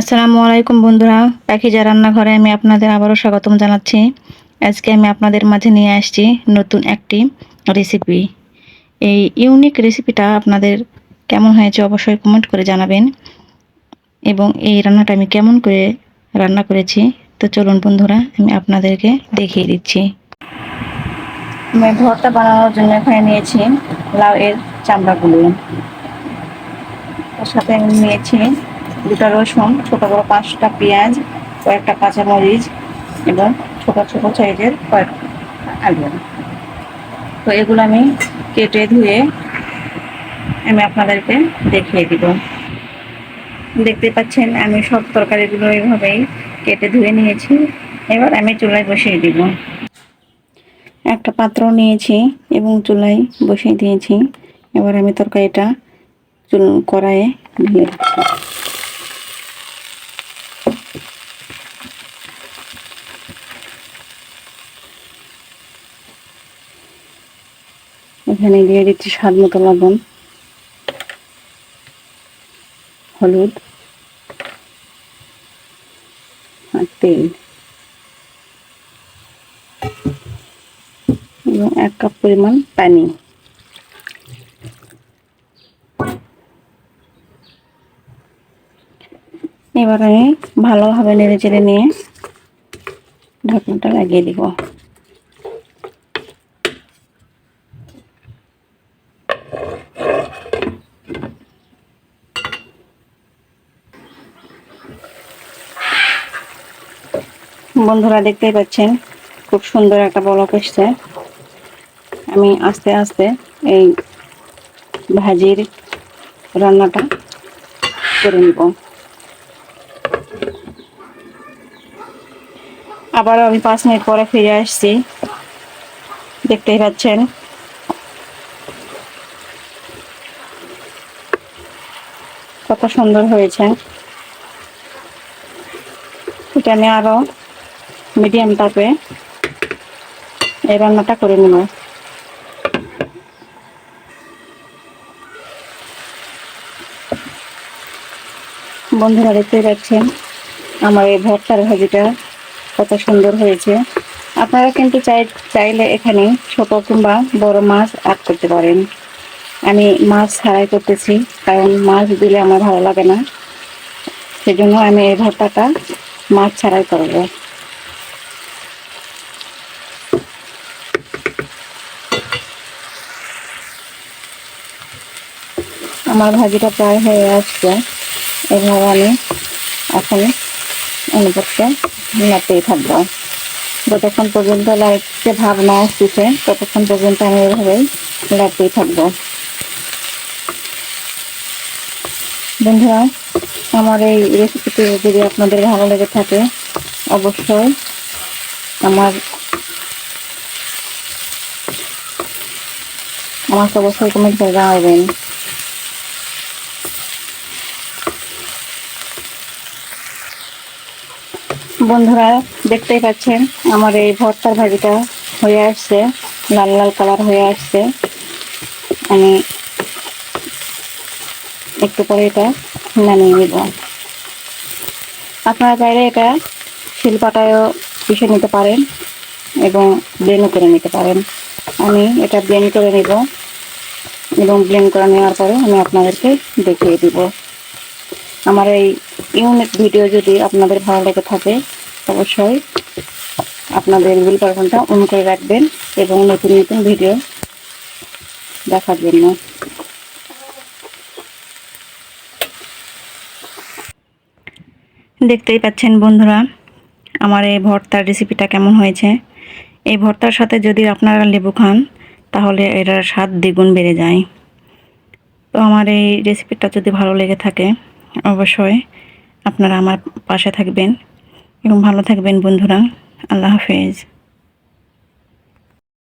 আসসালামু আলাইকুম বন্ধুরা। পাখিজা রান্নাঘরে আমি আপনাদের আবারও স্বাগতম জানাচ্ছি। আজকে আমি আপনাদের মাঝে নিয়ে আসছি নতুন একটি রেসিপি এই ইউনিক রেসিপিটা আপনাদের কেমন হয়েছে অবশ্যই কমেন্ট করে জানাবেন। এবং এই রান্নাটা আমি কেমন করে রান্না করেছি, তো চলুন বন্ধুরা, আমি আপনাদেরকে দেখিয়ে দিচ্ছি। আমি ভর্তা বানানোর জন্য এখানে নিয়েছি লাউ এর চামড়াগুলো। তার সাথে আমি নিয়েছি দুটা রসুন, ছোট বড় পাঁচটা পেঁয়াজ, কয়েকটা কাঁচামরিচ এবং ছোট ছোট সাইজের কয়েক আলু। তো এগুলো আমি কেটে ধুয়ে আমি আপনাদেরকে দেখিয়ে দিব। দেখতে পাচ্ছেন, আমি সব তরকারিগুলো এইভাবেই কেটে ধুয়ে নিয়েছি। এবার আমি চুলায় বসিয়ে দিব। একটা পাত্র নিয়েছি এবং চুলায় বসিয়ে দিয়েছি। এবার আমি তরকারিটা চুল কড়াইয়ে দিয়ে দিচ্ছি। এখানে দিয়ে দিচ্ছি স্বাদ মতো লবণ, হলুদ আর তেল। এবং এক কাপ পরিমাণ পানি। এবার আমি ভালোভাবে নেড়ে চেড়ে নিয়ে ঢাকনাটা লাগিয়ে দিব। বন্ধুরা দেখতেই পাচ্ছেন, খুব সুন্দর একটা বলক এসছে। আমি আস্তে আস্তে এই ভাজির রান্নাটা করে নিব। আবার আমি পাঁচ মিনিট পরে ফিরে আসছি। দেখতেই পাচ্ছেন। কত সুন্দর হয়েছে। এটা আমি আরও মিডিয়াম তাপে এই রান্নাটা করে নেব। বন্ধুরা দেখতে পাচ্ছেন, আমার এই ভর্তার ভাজিটা কত সুন্দর হয়েছে। আপনারা কিন্তু চাই, চাইলে এখানে ছোট কিংবা বড় মাছ অ্যাড করতে পারেন। আমি মাছ ছাড়াই করতেছি, কারণ মাছ দিলে আমার ভালো লাগে না। সেজন্য আমি এই ভর্তাটা মাছ ছাড়াই করব। আমার ভাজিটা প্রায় হয়ে আসছে। এভাবে আমি এখন অনুপক্ষে নাড়তেই থাকব। যতক্ষণ পর্যন্ত লাইটকে ভাব না আসতেছে ততক্ষণ পর্যন্ত আমি এভাবেই লাড়তেই থাকব। বন্ধুরা, আমার এই রেসিপিটি যদি আপনাদের ভালো লেগে থাকে, অবশ্যই আমার আমাকে অবশ্যই কমেন্ট করে জানাবেন। বন্ধুরা, দেখতেই পাচ্ছেন, আমার এই ভর্তার ভাজিটা হয়ে আসছে, লাল লাল কালার হয়ে আসছে। আমি একটু পরে এটা নামিয়ে নিব। আপনারা চাইলে এটা শিলপাটায়ও পিষে নিতে পারেন এবং ব্লেন্ডও করে নিতে পারেন। আমি এটা ব্লেন্ড করে নিব এবং ব্লেন্ড করে নেওয়ার পরে আমি আপনাদেরকে দেখিয়ে দিব। আমার এই ইউনিক ভিডিও যদি আপনাদের ভালো লেগে থাকে, অবশ্যই আপনাদের বিল বাটনটা অন করে রাখবেন এবং নতুন নতুন ভিডিও দেখার জন্য। দেখতেই পাচ্ছেন বন্ধুরা, আমার এই ভর্তার রেসিপিটা কেমন হয়েছে? এই ভর্তার সাথে যদি আপনারা লেবু খান, তাহলে এটার স্বাদ দ্বিগুণ বেড়ে যায়। তো আমার এই রেসিপিটা যদি ভালো লেগে থাকে, অবশ্যই আপনারা আমার পাশে থাকবেন এবং ভালো থাকবেন বন্ধুরা। আল্লাহ হাফেজ।